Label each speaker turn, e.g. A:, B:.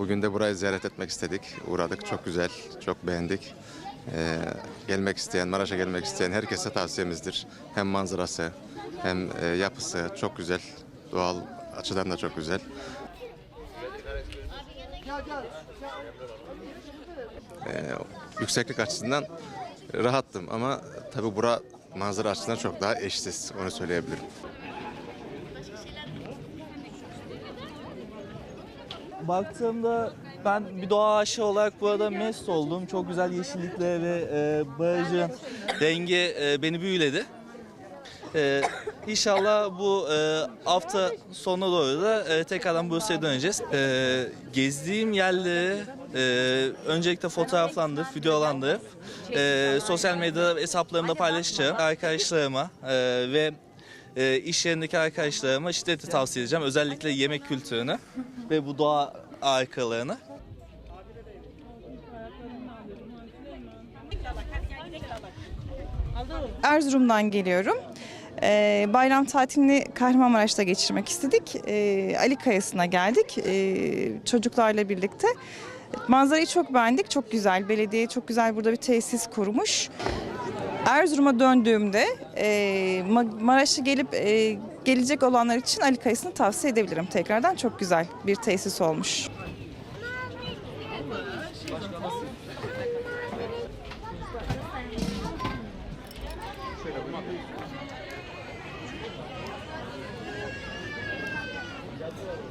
A: Bugün de burayı ziyaret etmek istedik. Uğradık. Çok güzel, çok beğendik. Ee, gelmek isteyen, Maraş'a gelmek isteyen herkese tavsiyemizdir. Hem manzarası hem e, yapısı çok güzel, doğal açıdan da çok güzel. Ee, yükseklik açısından rahattım ama tabii bura manzara açısından çok daha eşsiz. Onu söyleyebilirim.
B: Baktığımda ben bir doğa aşığı olarak burada mest oldum. Çok güzel yeşillikle ve e, barajın rengi e, beni büyüledi. E, inşallah bu e, hafta sonuna doğru da e, tekrardan Bursa'ya döneceğiz. E, gezdiğim yerleri e, öncelikle fotoğraflandırıp, videolandırıp e, sosyal medya hesaplarımda paylaşacağım. Arkadaşlarıma e, ve e, iş yerindeki arkadaşlarıma şiddetle tavsiye edeceğim. Özellikle yemek kültürünü ve bu doğa harikalarını.
C: Erzurum'dan geliyorum. E, bayram tatilini Kahramanmaraş'ta geçirmek istedik. E, Ali Kayası'na geldik e, çocuklarla birlikte. Manzarayı çok beğendik, çok güzel. Belediye çok güzel burada bir tesis kurmuş. Erzurum'a döndüğümde e, Maraş'a gelip e, gelecek olanlar için Ali Kayası'nı tavsiye edebilirim tekrardan. Çok güzel bir tesis olmuş. Şöyle Thank you.